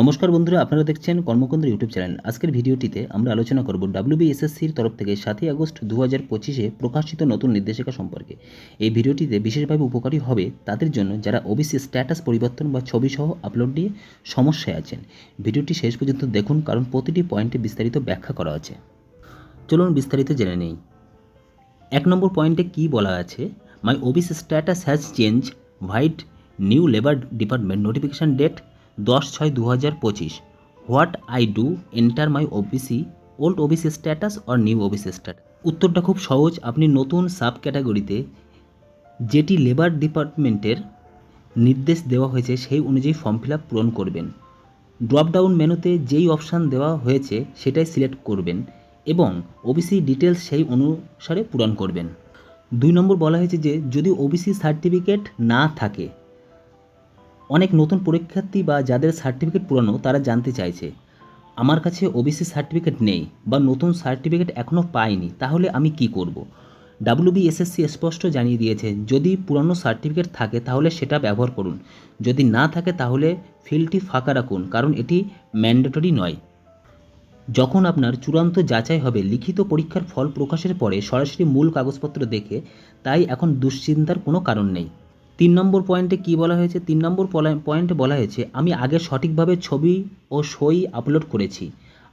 নমস্কার বন্ধুরা, আপনারা দেখছেন কর্মকেন্দ্র ইউটিউব চ্যানেল। আজকের ভিডিওটিতে আমরা আলোচনা করব ডাব্লিউবিএসএসসির তরফ থেকে সাতই আগস্ট দু হাজার পঁচিশে প্রকাশিত নতুন নির্দেশিকা সম্পর্কে। এই ভিডিওটিতে বিশেষভাবে উপকারী হবে তাদের জন্য যারা ওবিসি স্ট্যাটাস পরিবর্তন বা ছবি সহ আপলোড নিয়ে সমস্যায় আছেন। ভিডিওটি শেষ পর্যন্ত দেখুন, কারণ প্রতিটি পয়েন্টে বিস্তারিত ব্যাখ্যা করা আছে। চলুন বিস্তারিত জেনে নেই। এক নম্বর পয়েন্টে কি বলা আছে? My OBC status has change white new labour department notification date দশ ছয় দু হাজার পঁচিশ। What I do, enter my OBC, old OBC status or new OBC status? উত্তরটা খুব সহজ, আপনি নতুন সাব ক্যাটাগরিতে যেটি লেবার ডিপার্টমেন্টের নির্দেশ দেওয়া হয়েছে, সেই অনুযায়ী ফর্ম ফিল আপ পূরণ করবেন। ড্রপডাউন মেনুতে যেই অপশান দেওয়া হয়েছে, সেটাই সিলেক্ট করবেন এবং ওবিসি ডিটেলস সেই অনুসারে পূরণ করবেন। দুই নম্বর বলা হয়েছে যে, যদি ওবিসি সার্টিফিকেট না থাকে অনেক নতুন পরীক্ষার্থী বা যাদের সার্টিফিকেট পুরানো, তারা জানতে চাইছে, আমার কাছে ওবিসি সার্টিফিকেট নেই বা নতুন সার্টিফিকেট এখনও পাইনি, তাহলে আমি কি করব। ডাব্লিউবিএসএসসি স্পষ্ট জানিয়ে দিয়েছে, যদি পুরনো সার্টিফিকেট থাকে, তাহলে সেটা ব্যবহার করুন। যদি না থাকে, তাহলে ফিল্ডটি ফাঁকা রাখুন, কারণ এটি ম্যান্ডেটরি নয়। যখন আপনার চূড়ান্ত যাচাই হবে, লিখিত পরীক্ষার ফল প্রকাশের পরে সরাসরি মূল কাগজপত্র দেখে, তাই এখন দুশ্চিন্তার কোনো কারণ নেই। তিন নম্বর পয়েন্টে কি বলা হয়েছে? তিন নম্বর পয়েন্টে বলা হয়েছে, আমি আগে সঠিকভাবে ছবি ও সই আপলোড করেছি,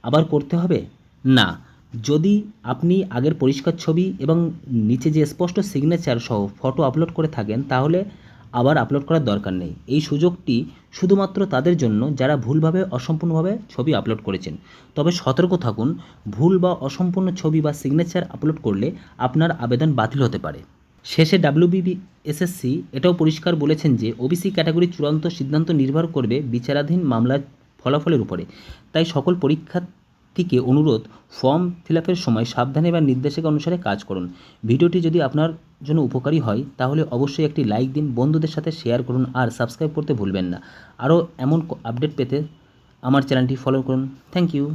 আবার করতে হবে? না। যদি আপনি আগের পরিষ্কার ছবি এবং নিচে যে স্পষ্ট সিগনেচার সহ ফটো আপলোড করে থাকেন, তাহলে আবার আপলোড করার দরকার নেই। এই সুযোগটি শুধুমাত্র তাদের জন্য যারা ভুলভাবে, অসম্পূর্ণভাবে ছবি আপলোড করেছেন। তবে সতর্ক থাকুন, ভুল বা অসম্পূর্ণ ছবি বা সিগনেচার আপলোড করলে আপনার আবেদন বাতিল হতে পারে। শেষে ডাব্লিউবিবি এসএসসি এটাও পরিষ্কার বলেছেন যে ওবিসি ক্যাটাগরির চূড়ান্ত সিদ্ধান্ত নির্ভর করবে বিচারাধীন মামলার ফলাফলের উপরে। তাই সকল পরীক্ষার্থীকে অনুরোধ, ফর্ম ফিল সময় সাবধানে বা নির্দেশিকা অনুসারে কাজ করুন। ভিডিওটি যদি আপনার জন্য উপকারী হয়, তাহলে অবশ্যই একটি লাইক দিন, বন্ধুদের সাথে শেয়ার করুন আর সাবস্ক্রাইব করতে ভুলবেন না। আরও এমন আপডেট পেতে আমার চ্যানেলটি ফলো করুন। Thank you.